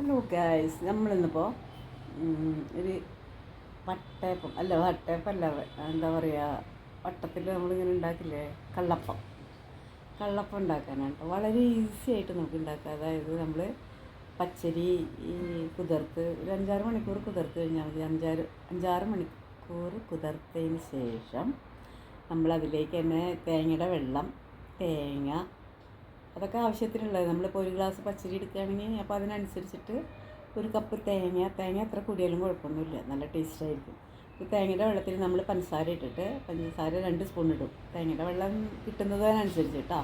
Hello guys നമ്മളിന്നിപ്പോൾ ഒരു വട്ടയപ്പം അല്ല വട്ടയപ്പം അല്ല എന്താ പറയുക വട്ടത്തിൽ നമ്മളിങ്ങനെ ഉണ്ടാക്കില്ലേ? കള്ളപ്പം. കള്ളപ്പം ഉണ്ടാക്കാനാണ്. വളരെ ഈസി ആയിട്ട് നമുക്ക് ഉണ്ടാക്കാം. അതായത് നമ്മൾ പച്ചരി ഈ കുതിർത്ത് ഒരു അഞ്ചാറ് മണിക്കൂർ കുതിർത്ത് കഴിഞ്ഞാൽ മതി. അഞ്ചാറ് അഞ്ചാറ് മണിക്കൂർ കുതിർത്തതിന് ശേഷം നമ്മളതിലേക്ക് തന്നെ തേങ്ങയുടെ വെള്ളം തേങ്ങ അതൊക്കെ ആവശ്യത്തിനുള്ളത്. നമ്മളിപ്പോൾ ഒരു ഗ്ലാസ് പച്ചരി എടുക്കുകയാണെങ്കിൽ അപ്പോൾ അതിനനുസരിച്ചിട്ട് ഒരു കപ്പ് തേങ്ങ തേങ്ങ എത്ര കൂടിയാലും കുഴപ്പമൊന്നുമില്ല. നല്ല ടേസ്റ്റായിരിക്കും ഈ തേങ്ങയുടെ വെള്ളത്തിൽ നമ്മൾ പഞ്ചസാര ഇട്ടിട്ട് പഞ്ചസാര രണ്ട് സ്പൂൺ ഇടും. തേങ്ങയുടെ വെള്ളം കിട്ടുന്നതിനനുസരിച്ച് കേട്ടോ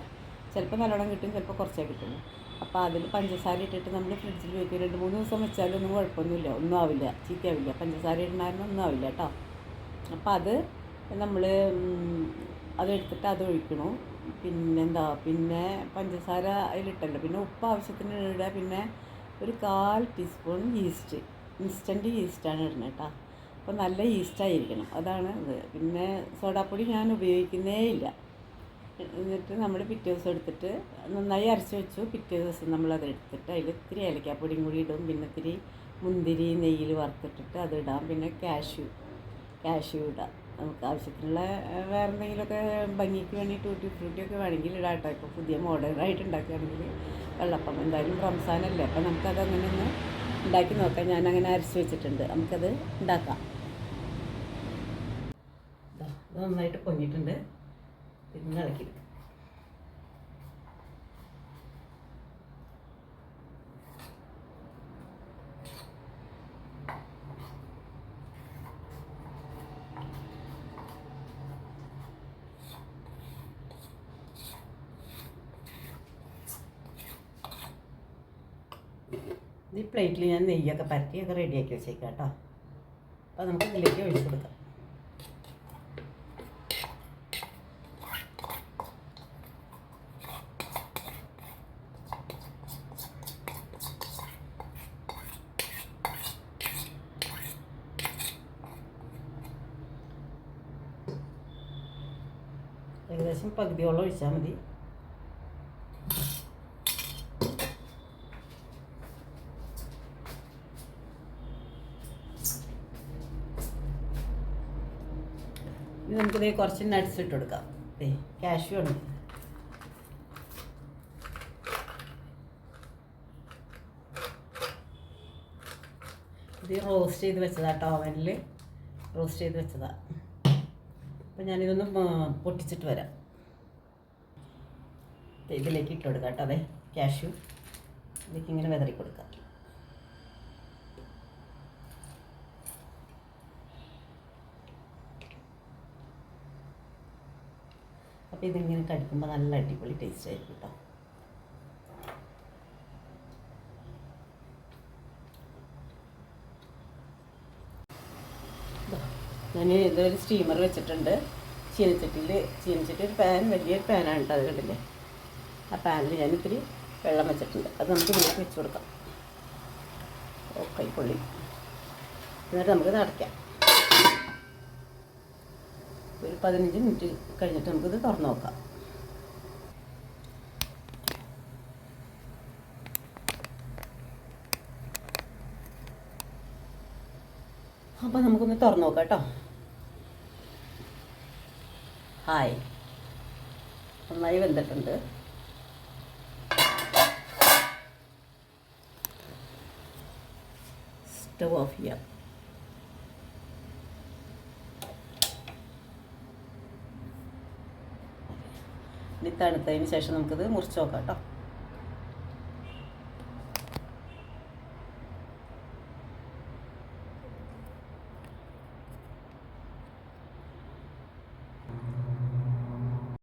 ചിലപ്പോൾ നല്ലോണം കിട്ടും ചിലപ്പോൾ കുറച്ചേ കിട്ടുള്ളൂ അപ്പോൾ അതിൽ പഞ്ചസാര ഇട്ടിട്ട് നമ്മൾ ഫ്രിഡ്ജിൽ വെക്കും. രണ്ട് മൂന്ന് ദിവസം വെച്ചാലൊന്നും കുഴപ്പമൊന്നുമില്ല. ഒന്നും ആവില്ല. ചീത്തയാവില്ല. പഞ്ചസാര ഇടണമായിരുന്നു ഒന്നും ആവില്ല കേട്ടോ അപ്പോൾ അത് നമ്മൾ അതെടുത്തിട്ട് അത് ഒഴിക്കണു. പിന്നെന്താ പിന്നെ പഞ്ചസാര അതിലിട്ടല്ലോ. പിന്നെ ഉപ്പ് ആവശ്യത്തിന് ഇടുക പിന്നെ ഒരു കാൽ ടീസ്പൂൺ ഈസ്റ്റ് ഇൻസ്റ്റന്റ് ഈസ്റ്റാണ് ഇടുന്നത് കേട്ടോ. അപ്പോൾ നല്ല ഈസ്റ്റായിരിക്കണം അതാണ് ഇത്. പിന്നെ സോഡാപ്പൊടി ഞാൻ ഉപയോഗിക്കുന്നേ ഇല്ല. എന്നിട്ട് നമ്മൾ പിറ്റേ ദിവസം എടുത്തിട്ട് നന്നായി അരച്ച് വെച്ചു. പിറ്റേ ദിവസം നമ്മളത് എടുത്തിട്ട് അതിൽ ഇത്തിരി ഏലക്കാപ്പൊടിയും കൂടി ഇടും. പിന്നെ ഇത്തിരി മുന്തിരി നെയ്യിൽ വറുത്തിട്ടിട്ട് അത് ഇടാം. പിന്നെ കാഷ്യൂ കാഷ്യൂ ഇടാം. നമുക്ക് ആവശ്യത്തിനുള്ള വേറെ എന്തെങ്കിലുമൊക്കെ ഭംഗിക്ക് വേണ്ടി ടൂട്ടി ഫ്രൂട്ടിയൊക്കെ വേണമെങ്കിൽ ഇടാം കേട്ടോ ഇപ്പോൾ പുതിയ മോഡേണായിട്ട് ഉണ്ടാക്കുകയാണെങ്കിൽ വെള്ളപ്പം എന്തായാലും റംസാനല്ലേ അപ്പം നമുക്കത് അങ്ങനെ ഒന്ന് ഉണ്ടാക്കി നോക്കാം. ഞാൻ അങ്ങനെ അരച്ച് വെച്ചിട്ടുണ്ട്. നമുക്കത് ഉണ്ടാക്കാം. നന്നായിട്ട് പൊങ്ങിയിട്ടുണ്ട്. പിന്നെ ഇളക്കി ഈ പ്ലേറ്റിൽ ഞാൻ നെയ്യൊക്കെ പരത്തി അത് റെഡിയാക്കി വെച്ചേക്കാം കേട്ടോ. അപ്പോൾ നമുക്ക് ഇതിലേക്ക് ഒഴിച്ചു കൊടുക്കാം. ഏകദേശം പകുതിയോളം ഒഴിച്ചാൽ മതി. ഇനി നമുക്കിത് കുറച്ച് നട്ട്സ് ഇട്ട് കൊടുക്കാം. കാഷ്യൂ ആണ്. ഇത് റോസ്റ്റ് ചെയ്ത് വെച്ചതാ കേട്ടോ ഓവനിൽ റോസ്റ്റ് ചെയ്ത് വെച്ചതാ. അപ്പം ഞാനിതൊന്ന് പൊട്ടിച്ചിട്ട് വരാം. ഇതിലേക്ക് ഇട്ട് കൊടുക്കാം കേട്ടോ അതെ കാഷ്യൂ ഇതിലേക്ക് ഇങ്ങനെ വിതറി കൊടുക്കാം. അപ്പോൾ ഇതിങ്ങനെ കടിക്കുമ്പോൾ നല്ല അടിപൊളി ടേസ്റ്റ് ആയിരിക്കും കേട്ടോ ഞാൻ ഇതൊരു സ്റ്റീമർ വെച്ചിട്ടുണ്ട്. ചീനച്ചട്ടിയിൽ ചീനച്ചട്ടി ഒരു പാൻ വലിയൊരു പാനാണ് കേട്ടോ അത് കണ്ടില്ലേ? ആ പാനിൽ ഞാൻ ഇത്തിരി വെള്ളം വെച്ചിട്ടുണ്ട്. അത് നമുക്ക് ഇതിലേക്ക് വെച്ച് കൊടുക്കാം. ഓക്കെ പൊള്ളി. എന്നിട്ട് നമുക്ക് നടക്കാം ഒരു പതിനഞ്ച് മിനിറ്റ് കഴിഞ്ഞിട്ട് നമുക്കിത് തുറന്നു നോക്കാം. അപ്പോൾ നമുക്കൊന്ന് തുറന്നു നോക്കാം കേട്ടോ. ഹായ്. നന്നായി വെന്തിട്ടുണ്ട്. സ്റ്റവ് ഓഫ് ചെയ്യാം. ഇനി തണുത്തതിന് ശേഷം നമുക്കിത് മുറിച്ച് നോക്കാം കേട്ടോ.